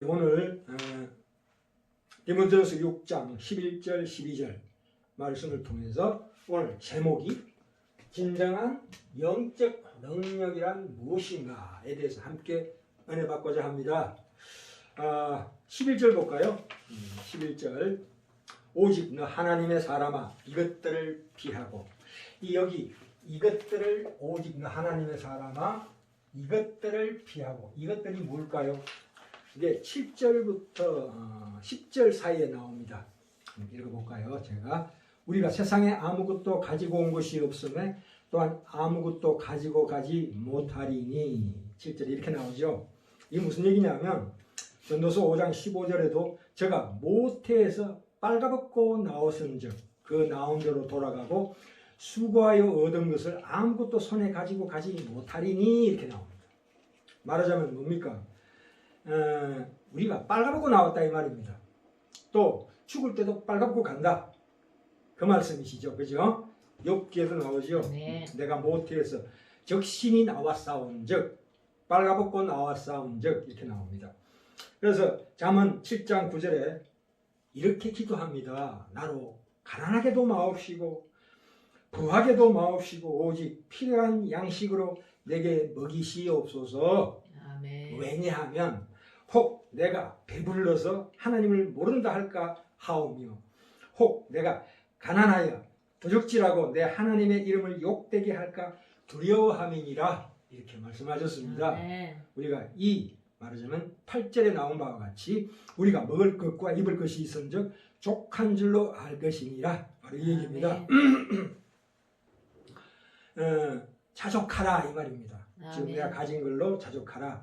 오늘 어, 디모데전서 6장 11절 12절 말씀을 통해서 오늘 제목이 진정한 영적 능력이란 무엇인가에 대해서 함께 은혜 받고자 합니다. 아, 11절 볼까요? 음, 11절 오직 너 하나님의 사람아 이것들을 피하고 이 여기 이것들을 오직 너 하나님의 사람아 이것들을 피하고 이것들이 뭘까요? 이게 7절부터 10절 사이에 나옵니다. 읽어볼까요? 제가 우리가 세상에 아무것도 가지고 온 것이 없음에 또한 아무것도 가지고 가지 못하리니 7절 이렇게 나오죠. 이게 무슨 얘기냐면 전도서 5장 15절에도 제가 모태에서 빨가벗고 나왔은즉 그 나온 대로 돌아가고 수고하여 얻은 것을 아무것도 손에 가지고 가지 못하리니 이렇게 나옵니다. 말하자면 뭡니까? 어, 우리가 빨가벗고 나왔다 이 말입니다. 또 죽을 때도 빨가벗고 간다. 그 말씀이시죠. 그죠? 욥기에도 나오죠. 네. 내가 모태에서 적신이 나왔사온즉 빨가벗고 나왔사온즉 이렇게 나옵니다. 그래서 잠언 7장 9절에 이렇게 기도합니다. 나로 가난하게도 마옵시고 부하게도 마옵시고 오직 필요한 양식으로 내게 먹이시옵소서. 아멘. 왜냐하면 혹 내가 배불러서 하나님을 모른다 할까 하오며 혹 내가 가난하여 부족질하고 내 하나님의 이름을 욕되게 할까 두려워함이니라 이렇게 말씀하셨습니다. 아멘. 우리가 이 말하자면 8절에 나온 바와 같이 우리가 먹을 것과 입을 것이 있은즉 족한 줄로 알 것이니라 바로 이 얘기입니다. 아멘. 어, 자족하라 이 말입니다. 지금 아멘. 내가 가진 걸로 자족하라.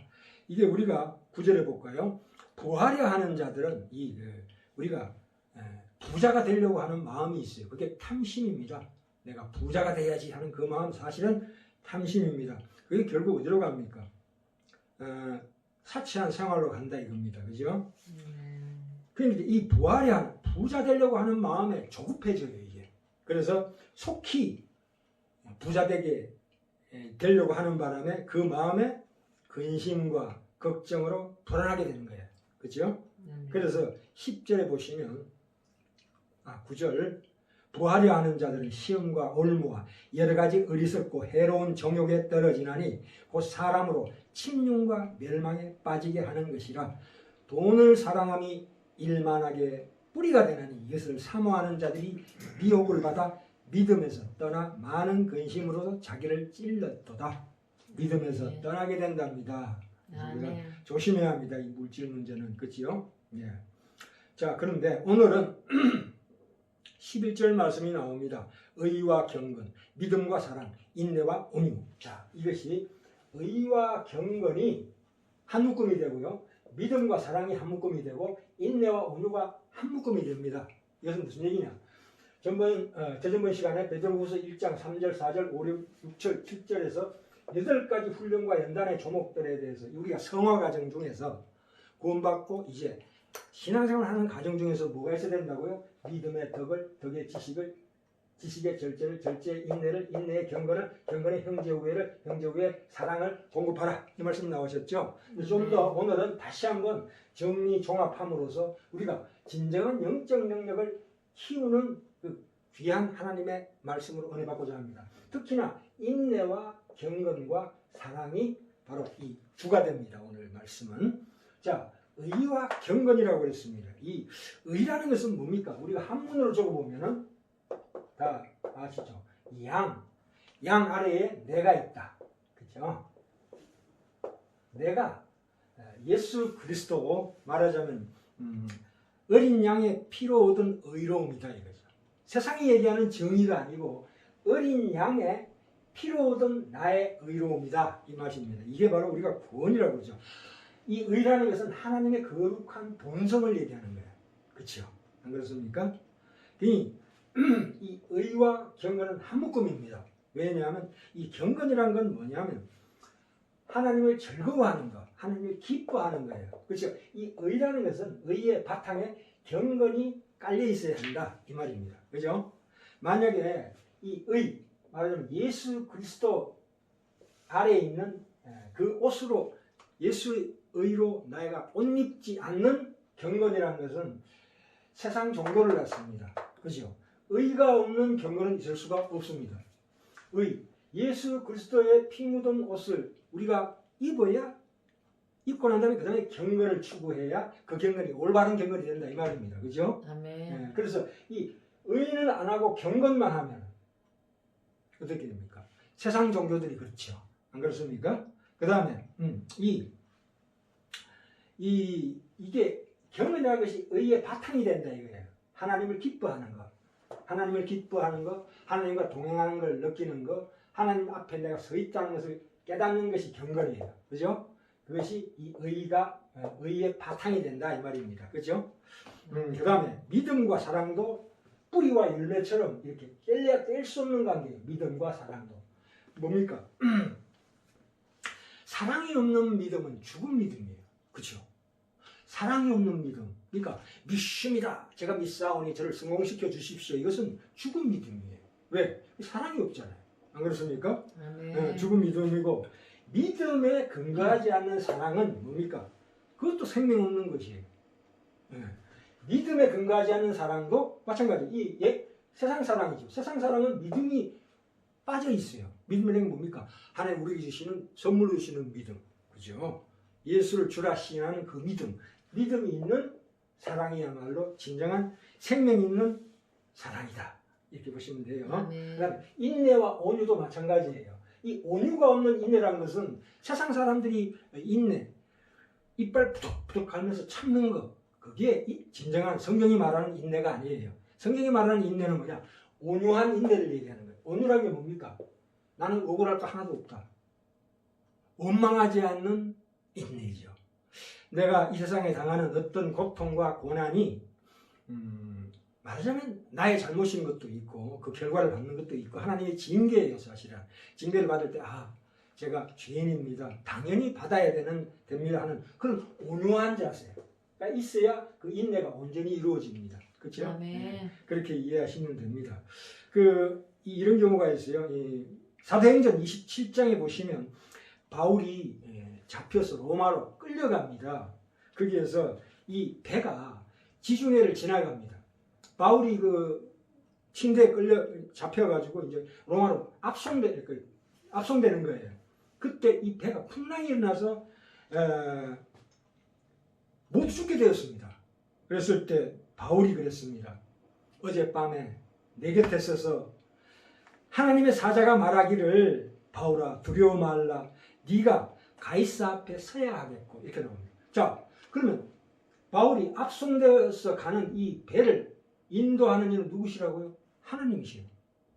이게 우리가 구절해 볼까요? 부하려 하는 자들은 이 그, 우리가 에, 부자가 되려고 하는 마음이 있어요. 그게 탐심입니다. 내가 부자가 돼야지 하는 그 마음 사실은 탐심입니다. 그게 결국 어디로 갑니까? 어, 사치한 생활로 간다 이겁니다. 그죠? 음, 그러니까 이 부하려 하는 부자 되려고 하는 마음에 조급해져요 이게. 그래서 속히 부자 되게 에, 되려고 하는 바람에 그 마음에 근심과 걱정으로 불안하게 되는 거예요. 그죠? 아멘. 그래서 10절에 보시면 아 9절 부하려 하는 자들은 시험과 올무와 여러 가지 어리석고 해로운 정욕에 떨어지나니 곧 사람으로 침륜과 멸망에 빠지게 하는 것이라 돈을 사랑함이 일만하게 뿌리가 되나니 이것을 사모하는 자들이 미혹을 받아 믿음에서 떠나 많은 근심으로 자기를 찔렀도다 믿음에서 네. 떠나게 된답니다. 그래서 우리가 아멘. 조심해야 합니다. 이 물질 문제는 그렇지요? 예. 자 그런데 오늘은 11절 말씀이 나옵니다. 의와 경건, 믿음과 사랑, 인내와 온유. 자 이것이 의와 경건이 한 묶음이 되고요. 믿음과 사랑이 한 묶음이 되고 인내와 온유가 한 묶음이 됩니다. 이것은 무슨 얘기냐? 전번 어, 저전번 시간에 베드로후서 1장 3절, 4절, 5, 6, 6절, 7절에서 여덟 가지 훈련과 연단의 조목들에 대해서 우리가 성화 과정 중에서 구원받고 이제 신앙생활 하는 과정 중에서 뭐가 있어야 된다고요? 믿음의 덕을, 덕의 지식을, 지식의 절제를, 절제의 인내를, 인내의 경건을, 경건의 형제 우애를, 형제 우애 사랑을 공급하라. 이 말씀 나오셨죠? 좀 더 오늘은 다시 한번 정리 종합함으로써 우리가 진정한 영적 능력을 키우는 그 귀한 하나님의 말씀으로 은혜 받고자 합니다. 특히나 인내와 경건과 사랑이 바로 이 주가 됩니다. 오늘 말씀은 자 의와 경건이라고 그랬습니다. 이 의라는 것은 뭡니까? 우리가 한문으로 적어보면은 다 아시죠? 양, 양 아래에 내가 있다. 그죠? 내가 예수 그리스도 말하자면 음, 어린 양의 피로 얻은 의로움이다 이거죠. 세상이 얘기하는 정의가 아니고 어린 양의 피로 얻은 나의 의로움이다 이 말입니다. 이게 바로 우리가 구원이라고 그러죠. 이 의라는 것은 하나님의 거룩한 본성을 얘기하는 거예요. 그렇죠? 안 그렇습니까? 이, 이 의와 경건은 한 묶음입니다. 왜냐하면 이 경건이라는 건 뭐냐면 하나님을 즐거워하는 것, 하나님을 기뻐하는 거예요. 그렇죠? 이 의라는 것은 의의 바탕에 경건이 깔려 있어야 한다 이 말입니다. 그죠? 만약에 이 의, 말하자면 예수 그리스도 아래에 있는 그 옷으로 예수 의로 나이가 옷 입지 않는 경건이라는 것은 세상 정도를 낳습니다. 그죠? 의가 없는 경건은 있을 수가 없습니다. 의, 예수 그리스도의 피 묻은 옷을 우리가 입어야 입고 난 다음에 그 다음에 경건을 추구해야 그 경건이 올바른 경건이 된다 이 말입니다. 그죠? 아멘. 예, 그래서 이 의는 안 하고 경건만 하면 어떻게 됩니까? 세상 종교들이 그렇죠. 안 그렇습니까? 그 다음에 음, 이, 이 이게 경건이라는 것이 의의 바탕이 된다 이거예요. 하나님을 기뻐하는 것, 하나님을 기뻐하는 것, 하나님과 동행하는 걸 느끼는 것, 하나님 앞에 내가 서 있다는 것을 깨닫는 것이 경건이에요. 그죠? 그것이 이 의가 어, 의의 바탕이 된다 이 말입니다. 그죠? 음, 그 다음에 믿음과 사랑도 뿌리와 열매처럼 이렇게 뗄래야 뗄 수 없는 관계예요. 믿음과 사랑도. 뭡니까? 사랑이 없는 믿음은 죽은 믿음이에요. 그렇죠? 사랑이 없는 믿음. 그러니까 믿습니다. 제가 믿사오니 저를 성공시켜 주십시오. 이것은 죽은 믿음이에요. 왜? 사랑이 없잖아요. 안 그렇습니까? 아멘. 예, 죽은 믿음이고 믿음에 근거하지 않는 사랑은 뭡니까? 그것도 생명 없는 것이에요. 예. 믿음에 근거하지 않는 사랑도 마찬가지. 이 예, 세상 사랑이죠. 세상 사랑은 믿음이 빠져 있어요. 믿음이란 게 뭡니까? 하나님 우리에게 주시는 선물로 주시는 믿음, 그죠? 예수를 주라 시인하는 그 믿음, 믿음이 있는 사랑이야말로 진정한 생명 있는 사랑이다. 이렇게 보시면 돼요. 아멘. 그다음 인내와 온유도 마찬가지예요. 이 온유가 없는 인내라는 것은 세상 사람들이 인내, 이빨 부덕부덕 갈면서 참는 거, 그게 이 진정한 성경이 말하는 인내가 아니에요. 성경이 말하는 인내는 뭐냐? 온유한 인내를 얘기하는 거예요. 온유라는 게 뭡니까? 나는 억울할 거 하나도 없다. 원망하지 않는 인내이죠. 내가 이 세상에 당하는 어떤 고통과 고난이 음, 말하자면 나의 잘못인 것도 있고 그 결과를 받는 것도 있고 하나님의 징계예요 사실은 징계를 받을 때 아 제가 죄인입니다 당연히 받아야 되는 됩니다 하는 그런 온유한 자세 가 있어야 그 인내가 온전히 이루어집니다 그렇죠? 아멘. 그렇게 이해하시면 됩니다. 그 이- 이런 경우가 있어요. 이 사도행전 27장에 보시면 바울이 예, 잡혀서 로마로 끌려갑니다. 거기에서 이 배가 지중해를 지나갑니다. 바울이 그 침대에 끌려 잡혀가지고 이제 로마로 압송되 그 압송되는 거예요. 그때 이 배가 풍랑이 일어나서 에, 모두 죽게 되었습니다. 그랬을 때 바울이 그랬습니다. 어젯밤에 내 곁에 서서 하나님의 사자가 말하기를 바울아 두려워 말라 네가 가이사 앞에 서야 하겠고 이렇게 나옵니다. 자 그러면 바울이 압송되어서 가는 이 배를 인도하는 이는 누구시라고요? 하나님이시요.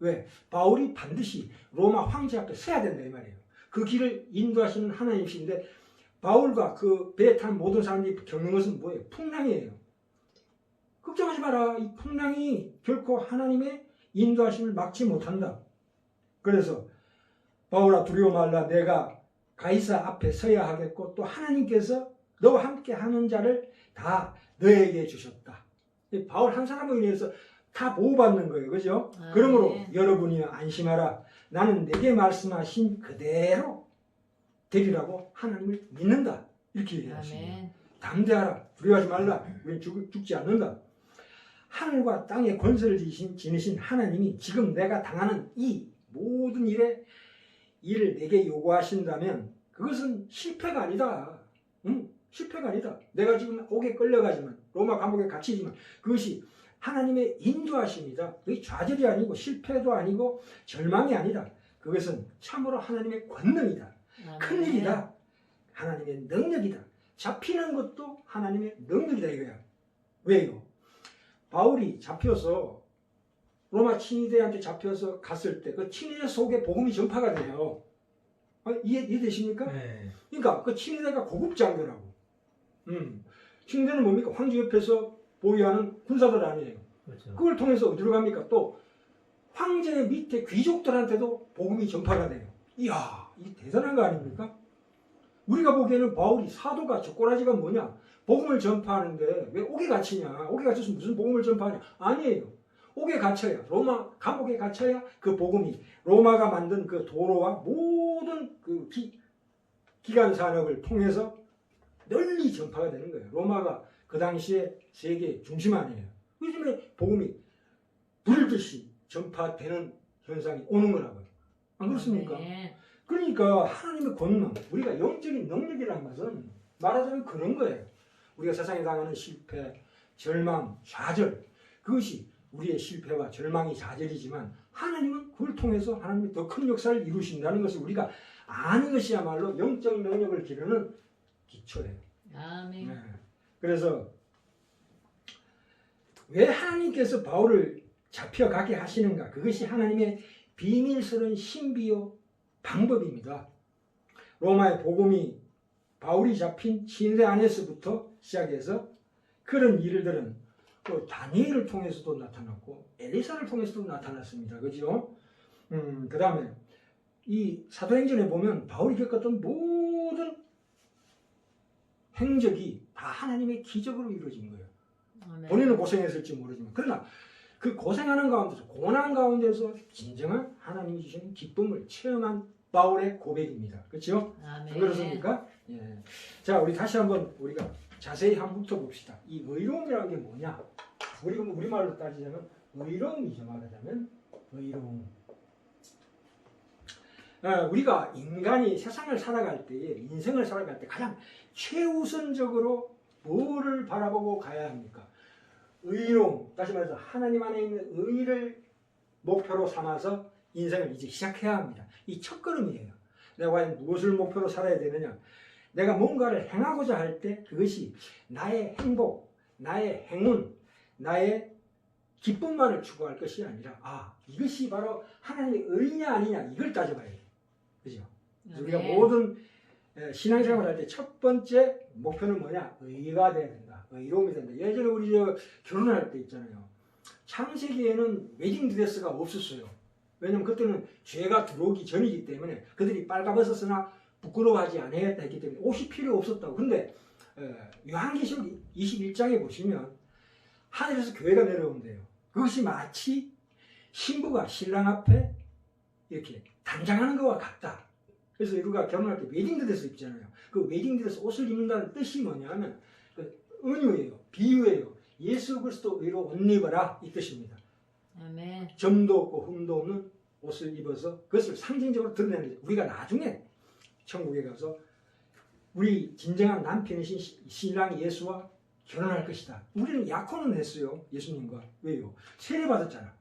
왜? 바울이 반드시 로마 황제 앞에 서야 된다 이 말이에요. 그 길을 인도하시는 하나님이신데 바울과 그 배에 탄 모든 사람들이 겪는 것은 뭐예요? 풍랑이에요. 걱정하지 마라. 이 풍랑이 결코 하나님의 인도하심을 막지 못한다. 그래서 바울아 두려워 말라 내가 가이사 앞에 서야 하겠고 또 하나님께서 너와 함께 하는 자를 다 너에게 주셨다. 이 바울 한 사람으로 인해서 다 보호받는 거예요. 그죠? 아멘. 그러므로 여러분이 안심하라. 나는 내게 말씀하신 그대로 되리라고 하나님을 믿는다. 이렇게 얘기하십니다. 담대하라. 두려워하지 말라. 우리는 죽, 죽지 않는다. 하늘과 땅에 권세를 지신, 지니신 하나님이 지금 내가 당하는 이 모든 일에 일을 내게 요구하신다면 그것은 실패가 아니다. 응? 실패가 아니다. 내가 지금 옥에 끌려가지만 로마 감옥에 갇히지만 그것이 하나님의 인도하심이다. 그게 좌절이 아니고 실패도 아니고 절망이 아니다. 그것은 참으로 하나님의 권능이다. 아멘. 큰일이다. 하나님의 능력이다. 잡히는 것도 하나님의 능력이다 이거야. 왜요? 바울이 잡혀서 로마 친위대한테 잡혀서 갔을 때 그 친위대 속에 복음이 전파가 돼요. 아, 이해, 이해되십니까? 네. 그러니까 그 친위대가 고급 장교라고. 음. 친위대는 뭡니까? 황제 옆에서 보유하는 군사들 아니에요. 그렇죠. 그걸 통해서 어디로 갑니까? 또 황제 밑에 귀족들한테도 복음이 전파가 돼요. 이야, 이 대단한 거 아닙니까? 우리가 보기에는 바울이 사도가 저 꼬라지가 뭐냐? 복음을 전파하는데 왜 옥에 갇히냐? 옥에 갇혀서 무슨 복음을 전파하냐? 아니에요. 옥에 갇혀야 로마 감옥에 갇혀야 그 복음이 로마가 만든 그 도로와 모든 그 기, 기관 산업을 통해서 널리 전파가 되는 거예요. 로마가 그 당시에 세계 중심 아니에요. 요즘에 복음이 불듯이 전파되는 현상이 오는 거라고요. 안 그렇습니까? 아멘. 그러니까 하나님의 권능, 우리가 영적인 능력이라는 것은 말하자면 그런 거예요. 우리가 세상에 당하는 실패, 절망, 좌절, 그것이 우리의 실패와 절망이 좌절이지만 하나님은 그걸 통해서 하나님이 더 큰 역사를 이루신다는 것을 우리가 아는 것이야말로 영적 능력을 기르는 기초예요. 아멘. 네. 그래서 왜 하나님께서 바울을 잡혀가게 하시는가? 그것이 하나님의 비밀스러운 신비요 방법입니다. 로마의 복음이 바울이 잡힌 침대 안에서부터 시작해서 그런 일들은 또 다니엘을 통해서도 나타났고 엘리사를 통해서도 나타났습니다. 그죠? 음, 그 다음에 이 사도행전에 보면 바울이 겪었던 모든 행적이 다 하나님의 기적으로 이루어진 거예요. 아멘. 본인은 고생했을지 모르지만 그러나 그 고생하는 가운데서 고난 가운데서 진정한 하나님이 주시는 기쁨을 체험한 바울의 고백입니다. 그렇죠? 아멘. 안 그렇습니까? 예. 자, 우리 다시 한번 우리가 자세히 한번 훑어봅시다. 이 의로움이라는 게 뭐냐? 우리가 뭐 우리말로 따지자면 의로움이죠. 말하자면 의로움. 어, 우리가 인간이 세상을 살아갈 때에 인생을 살아갈 때 가장 최우선적으로 뭐를 바라보고 가야 합니까? 의로움, 다시 말해서 하나님 안에 있는 의를 목표로 삼아서 인생을 이제 시작해야 합니다. 이 첫걸음이에요. 내가 과연 무엇을 목표로 살아야 되느냐? 내가 뭔가를 행하고자 할 때 그것이 나의 행복, 나의 행운, 나의 기쁨만을 추구할 것이 아니라 아 이것이 바로 하나님의 의냐 아니냐 이걸 따져봐야 돼요. 그죠? 그래서 우리가. 모든 에, 신앙생활 할 때 첫 번째 목표는 뭐냐? 의가 돼야 된다. 의로움이 된다. 예전에 우리 저 결혼할 때 있잖아요. 창세기에는 웨딩 드레스가 없었어요. 왜냐면 그때는 죄가 들어오기 전이기 때문에 그들이 빨가벗었으나 부끄러워하지 않아야겠다 했기 때문에 옷이 필요 없었다고. 근데 에, 요한계시록 21장에 보시면 하늘에서 교회가 내려온대요. 그것이 마치 신부가 신랑 앞에 이렇게 단장하는 것과 같다. 그래서 우리가 결혼할 때 웨딩드레스 입잖아요. 그 웨딩드레스 옷을 입는다는 뜻이 뭐냐면 그 은유예요. 비유예요. 예수 그리스도 의로 옷 입어라 이 뜻입니다. 아멘. 점도 없고 흠도 없는 옷을 입어서 그것을 상징적으로 드러내는 거죠. 우리가 나중에 천국에 가서 우리 진정한 남편이신 시- 신랑 예수와 결혼할 것이다. 우리는 약혼은 했어요. 예수님과. 왜요? 세례 받았잖아.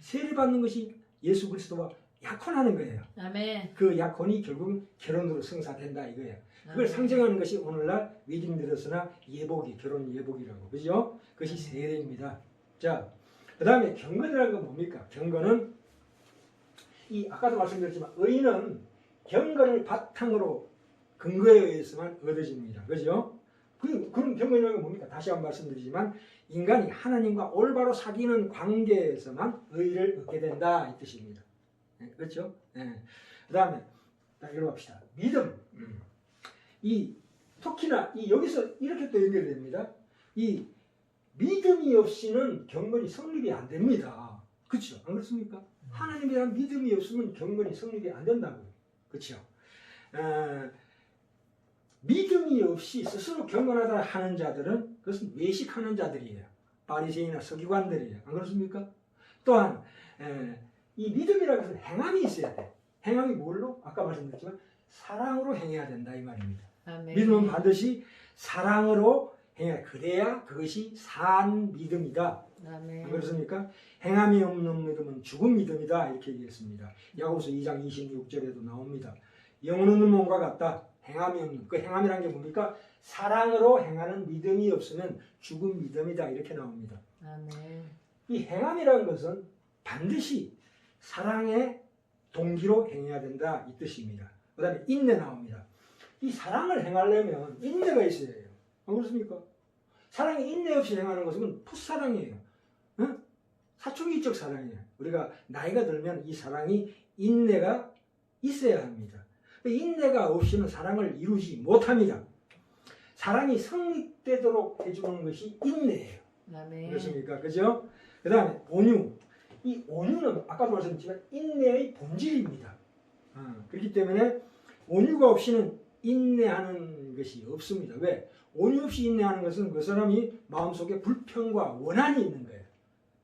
세례 받는 것이 예수 그리스도와 약혼하는 거예요. 아멘. 그 약혼이 결국 결혼으로 성사된다 이거예요. 그걸 아멘. 상징하는 것이 오늘날 웨딩드레스나 예복이 결혼 예복이라고 그죠? 그것이 네. 세례입니다. 자, 그 다음에 경건이라는 건 뭡니까? 경건은 이 아까도 말씀드렸지만 의는 경건을 바탕으로 근거에 의해서만 얻어집니다. 그죠? 그, 그럼 경건이라는 건 뭡니까? 다시 한번 말씀드리지만 인간이 하나님과 올바로 사귀는 관계에서만 의를 얻게 된다 이 뜻입니다. 네, 그렇죠? 네. 그 다음에 읽어봅시다. 믿음. 음. 이 특히나 이 여기서 이렇게 또 연결됩니다. 이 믿음이 없이는 경건이 성립이 안 됩니다. 그렇죠? 안 그렇습니까? 하나님에 대한 믿음이 없으면 경건이 성립이 안 된다고요. 그렇죠? 어, 믿음이 없이 스스로 경건하다 하는 자들은 그것은 외식하는 자들이에요. 바리새인이나 서기관들이에요. 안 그렇습니까? 또한 에, 이 믿음이라는 것은 행함이 있어야 돼. 행함이 뭘로? 아까 말씀드렸지만 사랑으로 행해야 된다 이 말입니다. 아멘. 믿음은 반드시 사랑으로 행해 그래야 그것이 산 믿음이다. 아멘. 안 그렇습니까? 행함이 없는 믿음은 죽은 믿음이다 이렇게 얘기했습니다. 야고보서 2장 26절에도 나옵니다. 영은 없는 몸과 같다. 행함이 없는 그 행함이란 게 뭡니까? 사랑으로 행하는 믿음이 없으면 죽은 믿음이다 이렇게 나옵니다. 아멘. 이 행함이라는 것은 반드시 사랑의 동기로 행해야 된다 이 뜻입니다. 그 다음에 인내 나옵니다. 이 사랑을 행하려면 인내가 있어야 해요. 안 그렇습니까? 사랑이 인내 없이 행하는 것은 풋사랑이에요. 응? 사춘기적 사랑이에요. 우리가 나이가 들면 이 사랑이 인내가 있어야 합니다. 인내가 없이는 사랑을 이루지 못합니다. 사랑이 성립되도록 해주는 것이 인내예요. 아멘. 그렇습니까? 그죠? 그 다음에 온유. 이 온유는 아까도 말씀드렸지만 인내의 본질입니다. 어, 그렇기 때문에 온유가 없이는 인내하는 인내하는 것이 없습니다. 왜? 온유 없이 인내하는 것은 그 사람이 마음속에 불평과 원한이 있는 거예요.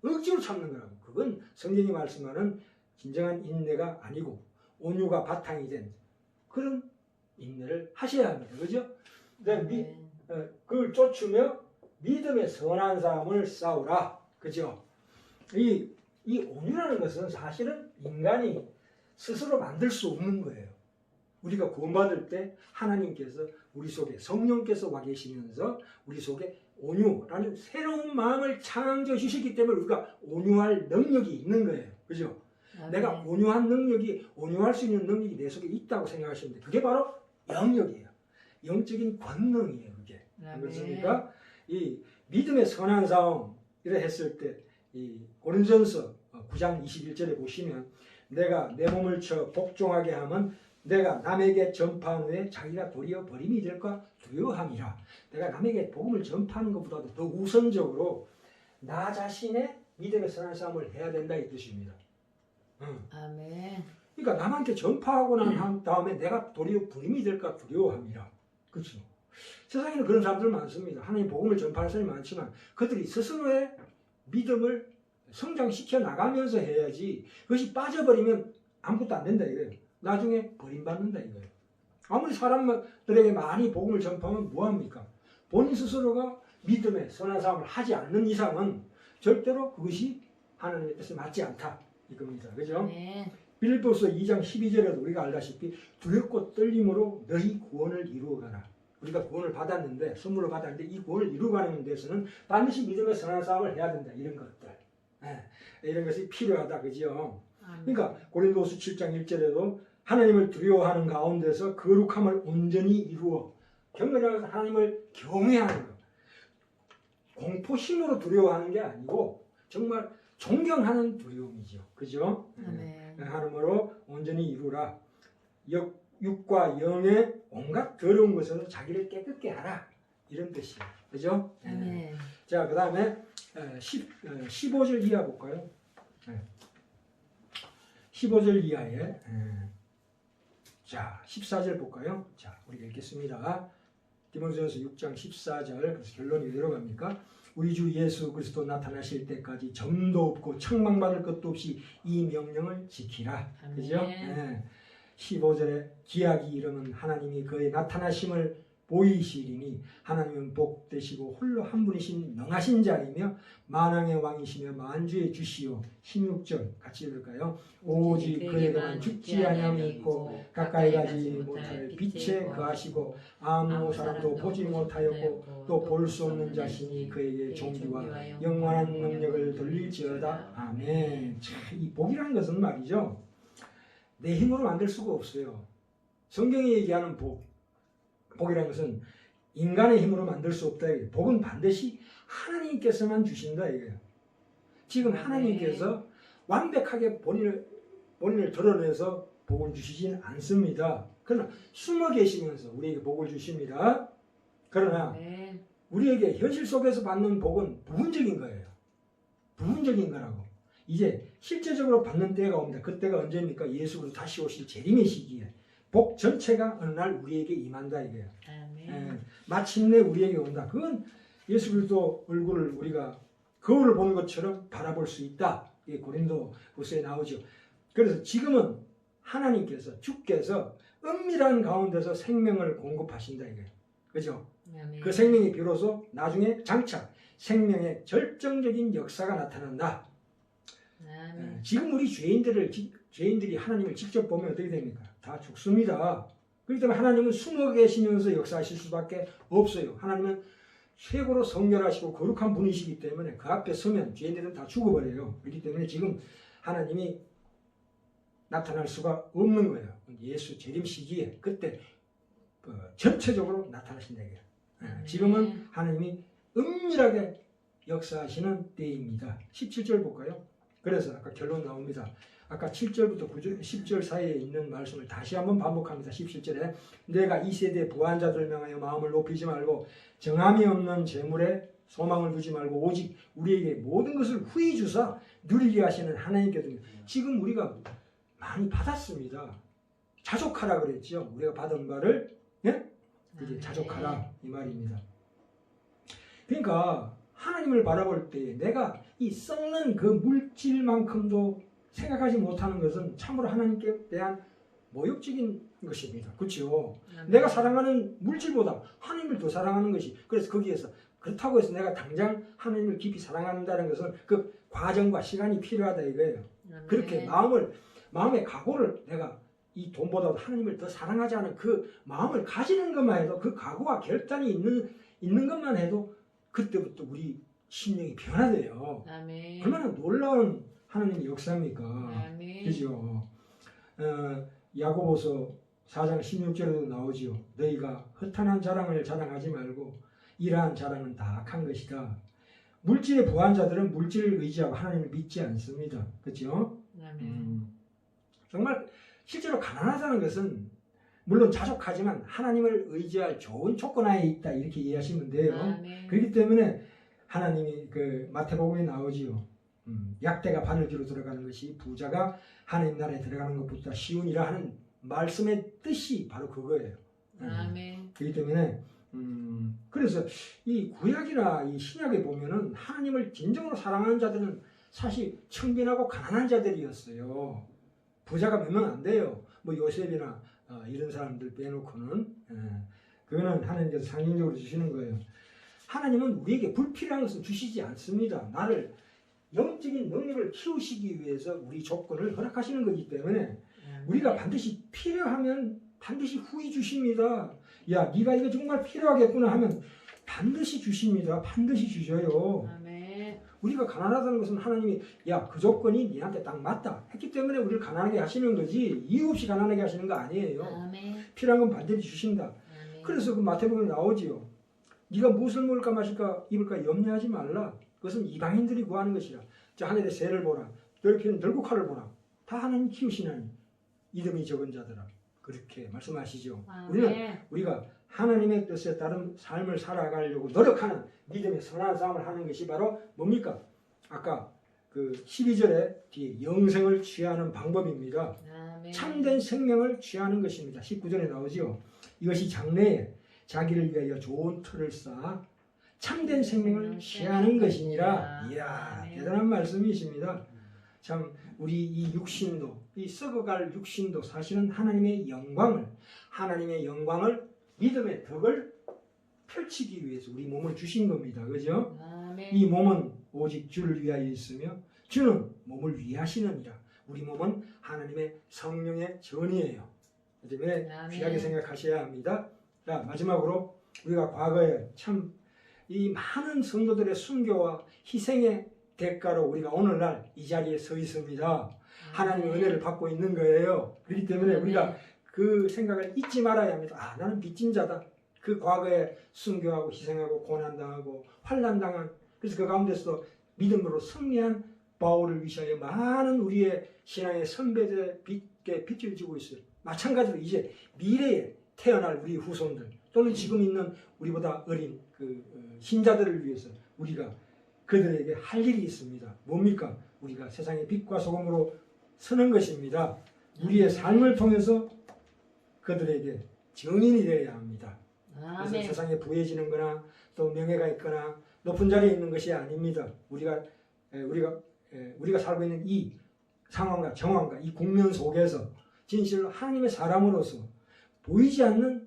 억지로 참는 거라고. 그건 성경이 말씀하는 진정한 인내가 아니고 온유가 바탕이 된 그런 인내를 하셔야 합니다. 그죠? 미, 아멘. 어, 그걸 쫓으며 믿음의 선한 삶을 싸우라. 그죠? 이, 이 온유라는 것은 사실은 인간이 스스로 만들 수 없는 거예요. 우리가 구원받을 때 하나님께서 우리 속에 성령께서 와 계시면서 우리 속에 온유라는 새로운 마음을 창조 주셨기 때문에 우리가 온유할 능력이 있는 거예요. 그죠? 아멘. 내가 온유한 능력이 온유할 수 있는 능력이 내 속에 있다고 생각하시면 돼요. 그게 바로 영역이에요. 영적인 권능이에요. 그게. 아멘. 그렇습니까? 이 믿음의 선한 싸움 이래 했을 때 이 고린전서 9장 21절에 보시면 내가 내 몸을 쳐 복종하게 하면 내가 남에게 전파한 후에 자기가 도리어 버림이 될까 두려워함이라. 내가 남에게 복음을 전파하는 것보다도 더 우선적으로 나 자신의 믿음의 선한 싸움을 해야 된다 이 뜻입니다. 응. 아멘. 그러니까 남한테 전파하고 난한 다음에 내가 도리어 불임이 될까 두려워합니다. 그렇죠. 세상에는 그런 사람들 많습니다. 하나님 복음을 전파하는 사람이 많지만 그들이 스스로의 믿음을 성장시켜 나가면서 해야지 그것이 빠져버리면 아무것도 안 된다 이거예요. 나중에 버림받는다 이거예요. 아무리 사람들에게 많이 복음을 전파하면 뭐합니까? 본인 스스로가 믿음의 선한 삶을 하지 않는 이상은 절대로 그것이 하나님의 뜻에 맞지 않다 이겁니다. 그죠? 아멘. 빌립보서 2장 12절에도 우리가 알다시피 두렵고 떨림으로 너희 구원을 이루어가라. 우리가 구원을 받았는데 선물을 받았는데 이 구원을 이루어가는 데서는 반드시 믿음의 선한 싸움을 해야 된다. 이런 것들. 예, 이런 것이 필요하다. 그죠? 아멘. 그러니까 고린도서 7장 1절에도 하나님을 두려워하는 가운데서 거룩함을 온전히 이루어 경건하면서 하나님을 경외하는 것. 공포심으로 두려워하는 게 아니고 정말 존경하는 두려움이죠. 그죠? 예. 아멘. 하름으로 온전히 이루라. 역, 육과 영의 온갖 더러운 것에서 자기를 깨끗게 하라. 이런 뜻이에요. 그죠? 예. 아멘. 자, 그 다음에 10, 15절 이하 볼까요? 예. 15절 이하에 예. 자, 14절 볼까요? 자, 우리 읽겠습니다. 디모데전서 6장 14절 그래서 결론이 어디로 갑니까? 우리 주 예수 그리스도 나타나실 때까지 점도 없고 책망받을 것도 없이 이 명령을 지키라. 그죠? 예. 15절에 기약이 이름은 하나님이 그의 나타나심을 보이시리니 하나님은 복되시고 홀로 한 분이신 명하신 자이며 만왕의 왕이시며 만주의 주시오 16절 같이 읽을까요? 오직 그에게만 죽지 아니함이 있고 가까이 가지 못할 빛에 거하시고 아무 사람도 보지 못하였고 또 볼 수 없는 자신이 그에게 종기와 영원한 능력을 돌릴지어다. 아멘. 자, 이 복이라는 것은 말이죠. 내 힘으로 만들 수가 없어요. 성경이 얘기하는 복 복이라는 것은 인간의 힘으로 만들 수 없다. 복은 반드시 하나님께서만 주신다 이거예요 지금 하나님께서 완벽하게 본인을 본인을 드러내서 복을 주시진 않습니다 그러나 숨어 계시면서 우리에게 복을 주십니다 그러나 아멘. 우리에게 현실 속에서 받는 복은 부분적인 거예요. 부분적인 거라고. 이제 실제적으로 받는 때가 옵니다. 그때가 언제입니까? 예수로 다시 오실 재림의 시기에 복 전체가 어느 날 우리에게 임한다 이거예요. 아멘. 예, 마침내 우리에게 온다. 그건 예수 그리스도 얼굴을 우리가 거울을 보는 것처럼 바라볼 수 있다. 이게 고린도 후서에 나오죠. 그래서 지금은 하나님께서 주께서 은밀한 가운데서 생명을 공급하신다 이거예요. 그죠? 아멘. 그 생명이 비로소 나중에 장차 생명의 절정적인 역사가 나타난다. 아멘. 예, 지금 우리 죄인들을 지- 죄인들이 하나님을 직접 보면 어떻게 됩니까? 다 죽습니다. 그렇기 때문에 하나님은 숨어 계시면서 역사하실 수밖에 없어요. 하나님은 최고로 성결하시고 거룩한 분이시기 때문에 그 앞에 서면 죄인들은 다 죽어버려요. 그렇기 때문에 지금 하나님이 나타날 수가 없는 거예요. 예수 재림 시기에 그때 어, 전체적으로 나타나신다. 예, 지금은 하나님이 은밀하게 역사하시는 때입니다. 17절 볼까요? 그래서 아까 결론 나옵니다. 아까 7절부터 9절, 10절 사이에 있는 말씀을 다시 한번 반복합니다. 17절에 내가 이 세대 부한 자 들 명하여 마음을 높이지 말고 정함이 없는 재물에 소망을 두지 말고 오직 우리에게 모든 것을 후히 주사 누리게 하시는 하나님께 듭니다. 지금 우리가 많이 받았습니다. 자족하라 그랬죠. 우리가 받은 바를 이제 아멘. 자족하라 이 말입니다. 그러니까 하나님을 바라볼 때 내가 이 썩는 그 물질만큼도 생각하지 못하는 것은 참으로 하나님께 대한 모욕적인 것입니다. 그렇죠? 내가 사랑하는 물질보다 하나님을 더 사랑하는 것이 그래서 거기에서 그렇다고 해서 내가 당장 하나님을 깊이 사랑한다는 것은 그 과정과 시간이 필요하다 이거예요. 아멘. 그렇게 마음을 마음의 각오를 내가 이 돈보다도 하나님을 더 사랑하지 않은 그 마음을 가지는 것만 해도 그 각오와 결단이 있는 있는 것만 해도 그때부터 우리 심령이 변화돼요. 아멘. 얼마나 놀라운 하나님의 역사입니까? 아멘. 그죠? 어, 야고보서 4장 16절에도 나오지요. 너희가 허탄한 자랑을 자랑하지 말고 이러한 자랑은 다 악한 것이다. 물질에 부한 자들은 물질을 의지하고 하나님을 믿지 않습니다. 그렇죠? 아멘. 음, 정말 실제로 가난하다는 것은 물론 자족하지만 하나님을 의지할 좋은 조건 하에 있다 이렇게 이해하시면 돼요. 아멘. 그렇기 때문에 하나님이 그 마태복음에 나오지요. 음, 약대가 바늘기로 들어가는 것이 부자가 하나님 나라에 들어가는 것보다 쉬운이라 하는 말씀의 뜻이 바로 그거예요. 음, 아멘. 그렇기 때문에 음, 그래서 이 구약이나 이 신약에 보면은 하나님을 진정으로 사랑하는 자들은 사실 청빈하고 가난한 자들이었어요. 부자가 몇 명 안 돼요. 뭐 요셉이나 어, 이런 사람들 빼놓고는 예, 그거는 하나님께서 상징적으로 주시는 거예요. 하나님은 우리에게 불필요한 것은 주시지 않습니다. 나를 영적인 능력을 키우시기 위해서 우리 조건을 허락하시는 거기 때문에 아멘. 우리가 반드시 필요하면 반드시 후히 주십니다. 야, 네가 이거 정말 필요하겠구나 하면 반드시 주십니다. 반드시 주셔요. 아멘. 우리가 가난하다는 것은 하나님이 야, 그 조건이 니한테 딱 맞다 했기 때문에 우리를 가난하게 하시는 거지 이유 없이 가난하게 하시는 거 아니에요. 아멘. 필요한 건 반드시 주신다. 아멘. 그래서 그 마태복음에 나오지요. 네가 무엇을 먹을까 마실까 입을까 염려하지 말라. 그것은 이방인들이 구하는 것이라. 자 하늘의 새를 보라. 넓히는 들국화를 보라. 다 하나님 키우시나니 이름이 적은 자들아. 그렇게 말씀하시죠. 우리는 아멘. 우리가 하나님의 뜻에 따른 삶을 살아가려고 노력하는 믿음의 선한 싸움을 하는 것이 바로 뭡니까? 아까 그 12절에 뒤에 영생을 취하는 방법입니다. 아멘. 참된 생명을 취하는 것입니다. 19절에 나오지요. 이것이 장래에 자기를 위하여 좋은 틀을 쌓아 참된 생명을 취하는 것이니라. 이야. 대단한 말씀이십니다. 참 우리 이 육신도 이 썩어갈 육신도 사실은 하나님의 영광을 하나님의 영광을 믿음의 덕을 펼치기 위해서 우리 몸을 주신 겁니다. 그죠? 아멘. 이 몸은 오직 주를 위하여 있으며 주는 몸을 위하시느니라. 우리 몸은 하나님의 성령의 전이에요. 때문에 아멘. 귀하게 생각하셔야 합니다. 자 마지막으로 우리가 과거에 참 이 많은 성도들의 순교와 희생의 대가로 우리가 오늘날 이 자리에 서 있습니다. 하나님의 아멘. 은혜를 받고 있는 거예요. 그렇기 때문에 아멘. 우리가 그 생각을 잊지 말아야 합니다. 아, 나는 빚진 자다. 그 과거에 순교하고 희생하고 고난당하고 환난당한 그래서 그 가운데서 믿음으로 승리한 바울을 위시하여 많은 우리의 신앙의 선배들의 빛에 빛을 지고 있어요. 마찬가지로 이제 미래에 태어날 우리 후손들 또는 지금 있는 우리보다 어린 그 어, 신자들을 위해서 우리가 그들에게 할 일이 있습니다. 뭡니까? 우리가 세상의 빛과 소금으로 서는 것입니다. 우리의 삶을 통해서 그들에게 증인이 되어야 합니다. 그래서. 세상에 부해지는 거나 또 명예가 있거나 높은 자리에 있는 것이 아닙니다. 우리가 에, 우리가 에, 우리가 살고 있는 이 상황과 정황과 이 국면 속에서 진실로 하나님의 사람으로서 보이지 않는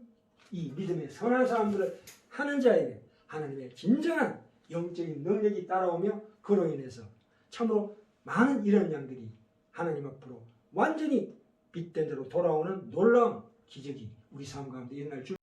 이 믿음의 선한 사람들을 하는 자에게 하나님의 진정한 영적인 능력이 따라오며 그로 인해서 참으로 많은 이런 양들이 하나님 앞으로 완전히 빛된 대로 돌아오는 놀라운 기적이 우리 삶 가운데 일어날 줄